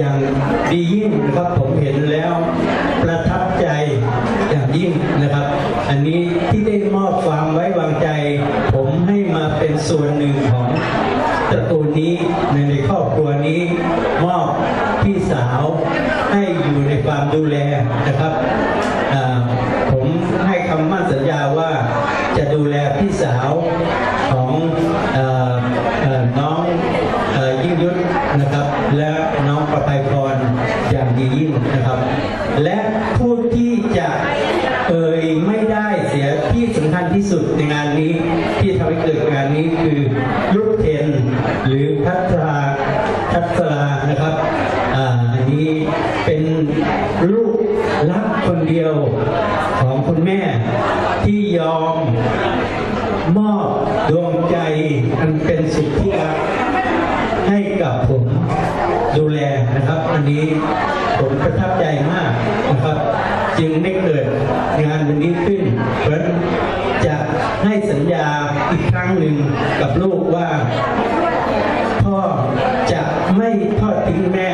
อย่างดียิ่งนะครับผมเห็นแล้วประทับใจอย่างยิ่งนะครับ อันนี้ที่ได้มอบความไว้วางใจ ผมให้มาเป็นส่วนหนึ่งของตระกูลนี้ในในครอบครัวนี้มอบพี่สาวให้อยู่ในความดูแลนะครับผมให้คำมั่นสัญญาว่าจะดูแล และผู้ที่จะเอ่ยไม่ได้เสียที่สำคัญที่สุดในงานนี้ที่ทำให้เกิดงานนี้คือลูกเทนหรือพัทราพัทรานะครับอันนี้เป็นลูกรักคนเดียวของคุณแม่ที่ยอมมอบดวงใจอันเป็นสุดที่รักให้กับผม ดูแลนะครับ อันนี้ผมประทับใจมากนะครับ จึงได้เกิดงานวันนี้ขึ้นเพราะจะให้สัญญาอีกครั้งหนึ่งกับลูกว่า พ่อจะไม่ทอดทิ้งแม่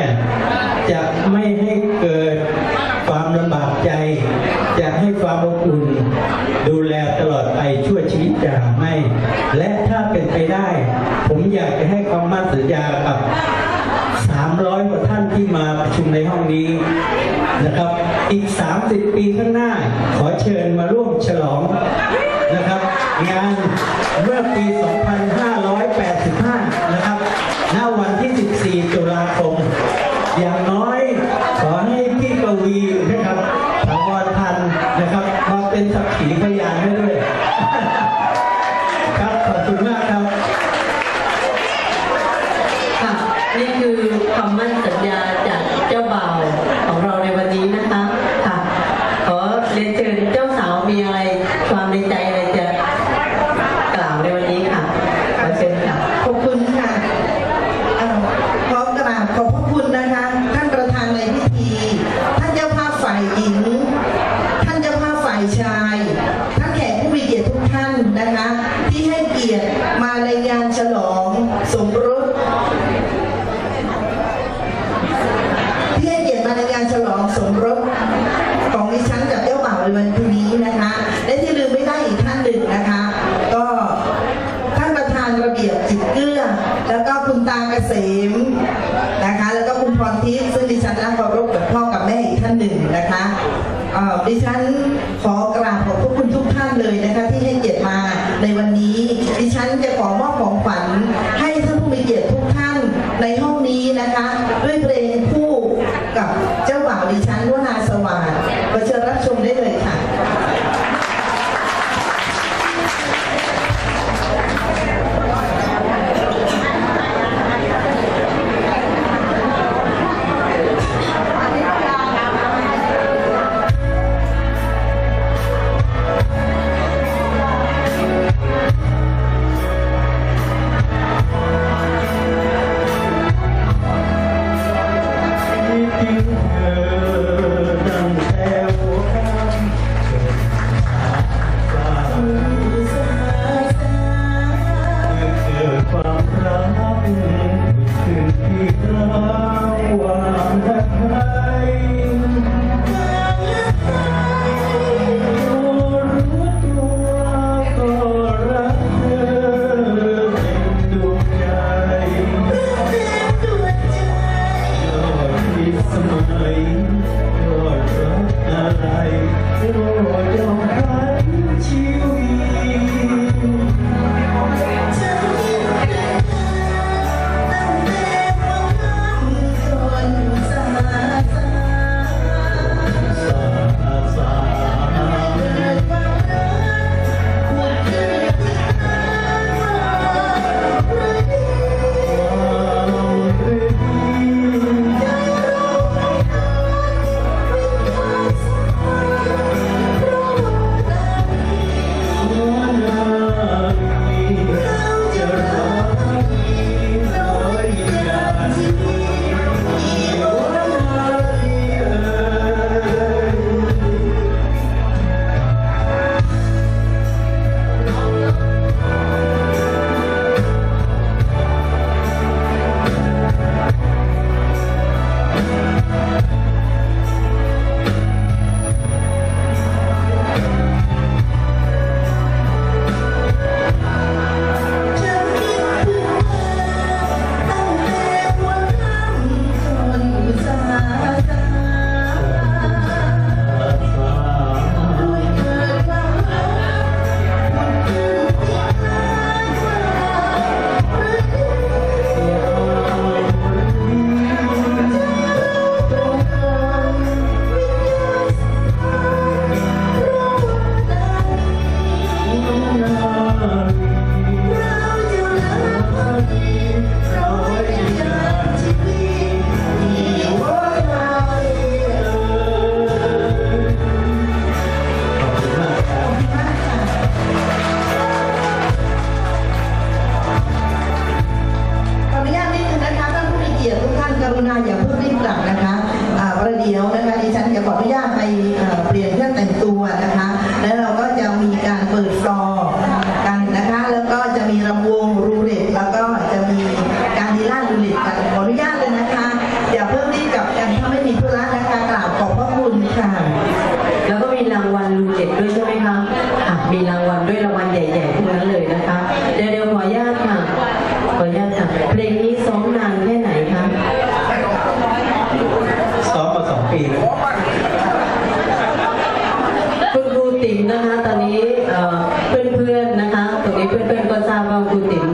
จะไม่ให้เกิดความลำบากใจ จะให้ความอบอุ่นดูแลตลอดไปชั่วชีวิตจะไม่ และถ้าเป็นไปได้ ผมอยากจะให้คำมั่นสัญญากับ 300 กว่าท่านที่มาประชุมในห้องนี้นะครับ อีก 30 ปีข้างหน้า ขอเชิญมาร่วมฉลองนะครับ งานเมื่อปี2 กั ติ๋มนะคะ ตอนนี้เอ่อเพื่อนๆนะคะตรงนี้เพื่อนๆก็ทราบว่าครูติ๋ม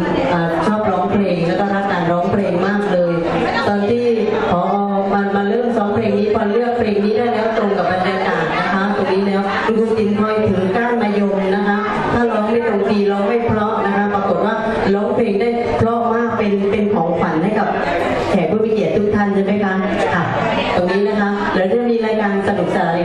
ชอบร้องเพลงแล้วก็รักการร้องเพลงมากเลย ตอนที่พอมามาเริ่มซ้อมเพลงนี้พอเลือกเพลงนี้ได้แล้วตรงกับบรรยากาศนะคะ ตรงนี้แล้วคุณติ๋มคอยถือก้านมายมนะคะ ถ้าร้องไม่ตรงทีร้องไม่เพราะนะคะ ปรากฏว่าร้องเพลงได้เพราะมากเป็นเป็นของขวัญให้กับแขกผู้มีเกียรติทุกท่านใช่ไหมคะค่ะ ตรงนี้นะคะ แล้วจะมีรายการสนุกสนาน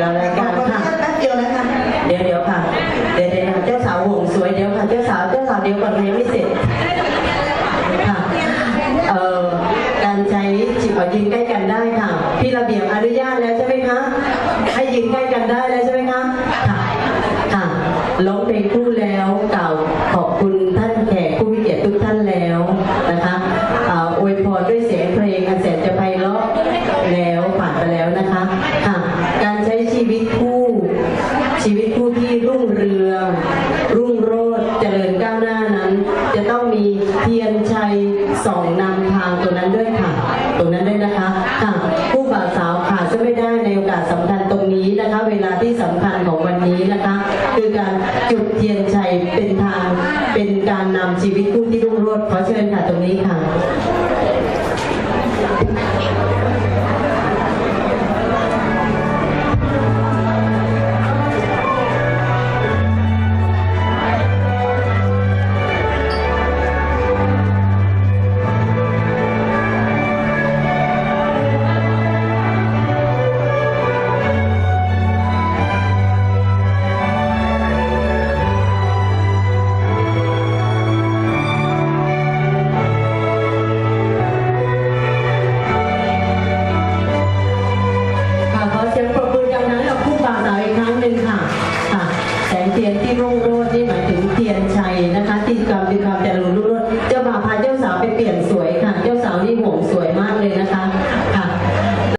ทียนชัยส่องนำทางตัวนั้นด้วยค่ะ ตรงนั้นด้วยนะคะค่ะผู้บ่าวสาวขาดจะไม่ได้ในโอกาสสำคัญตรงนี้นะคะ เวลาที่สำคัญของวันนี้นะคะ คือการจุดเทียนชัยเป็นทางเป็นการนำชีวิตผู้ที่รุ่งโรจน์ขอเชิญค่ะตรงนี้ค่ะ